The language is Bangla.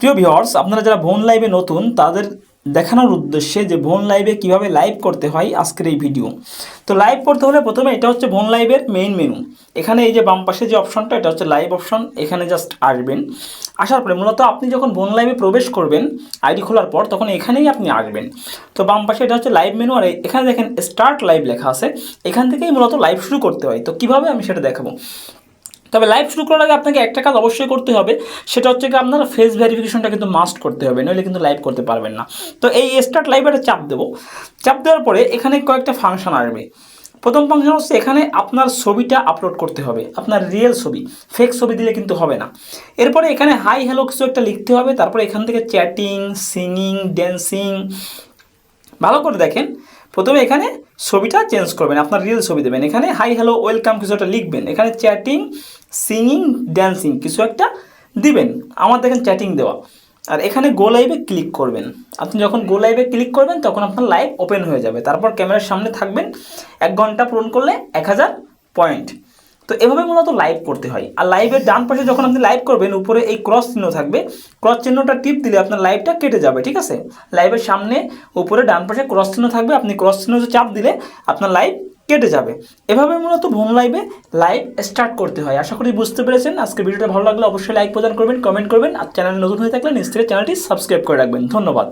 প্রিয় ভিউয়ার্স আপনারা যারা ভোন লাইভে নতুন, তাদের দেখানোর উদ্দেশ্যে যে ভোন লাইভে কীভাবে লাইভ করতে হয় আজকের এই ভিডিও তো লাইভ করতে হলে প্রথমে এটা হচ্ছে ভোন লাইভের মেইন মেনু এখানে এই যে বাম পাশে যে অপশনটা এটা হচ্ছে লাইভ অপশন এখানে জাস্ট আসবেন। আসার পরে মূলত আপনি যখন ভোন লাইভে প্রবেশ করবেন আইডি খোলার পর তখন এখানেই আপনি আসবেন। তো বাম পাশে এটা হচ্ছে লাইভ মেনু আর এখানে দেখেন স্টার্ট লাইভ লেখা আছে। এখান থেকেই মূলত লাইভ শুরু করতে হয়। তো কীভাবে আমি সেটা দেখাবো? তবে লাইভ শুরু করার আগে আপনাকে একটা কাজ অবশ্যই করতে হবে, সেটা হচ্ছে কি আপনার ফেস ভেরিফিকেশনটা কিন্তু মাস্ট করতে হবে, নইলে কিন্তু লাইভ করতে পারবেন না। তো এই স্টার্ট লাইভে একটা চাপ দেবো। চাপ দেওয়ার পরে এখানে কয়েকটা ফাংশন আসবে। প্রথম ফাংশন হচ্ছে এখানে আপনার ছবিটা আপলোড করতে হবে, আপনার রিয়েল ছবি ফেক ছবি দিলে কিন্তু হবে না। এরপরে এখানে হাই হ্যালো কিছু একটা লিখতে হবে, তারপরে এখান থেকে চ্যাটিং সিঙ্গিং ড্যান্সিং ভালো করে দেখেন। প্রথমে এখানে ছবিটা চেঞ্জ করবেন, আপনার রিয়েল ছবি দেবেন। এখানে হাই হ্যালো ওয়েলকাম কিছু একটা লিখবেন। এখানে চ্যাটিং সিঙ্গিং ড্যান্সিং কিছু একটা দিবেন। আমার দেখেন চ্যাটিং দেওয়া। আর এখানে গো লাইভে ক্লিক করবেন। আপনি যখন গো লাইভে ক্লিক করবেন, তখন আপনার লাইভ ওপেন হয়ে যাবে। তারপর ক্যামেরার সামনে থাকবেন। এক ঘণ্টা পূরণ করলে এক হাজার পয়েন্ট তো এভাবে মূলত লাইভ করতে হয়। আর লাইভের ডান পাশে যখন আপনি লাইভ করবেন, উপরে এই ক্রস চিহ্ন থাকবে। ক্রস চিহ্নটা টিপ দিলে আপনার লাইভটা কেটে যাবে, ঠিক আছে? লাইভের সামনে উপরে ডান পাশে ক্রস চিহ্ন থাকবে। আপনি ক্রস চিহ্ন চাপ দিলে আপনার লাইভ কেটে যাবে। এভাবে মূলত ভোন লাইভে লাইভ স্টার্ট করতে হয়। আশা করি বুঝতে পেরেছেন। আজকে ভিডিওটা ভালো লাগলে অবশ্যই লাইক প্রদান করবেন কমেন্ট করবেন। আর চ্যানেল নতুন হয়ে থাকলে নিশ্চয়ই চ্যানেলটি সাবস্ক্রাইব করে রাখবেন। ধন্যবাদ।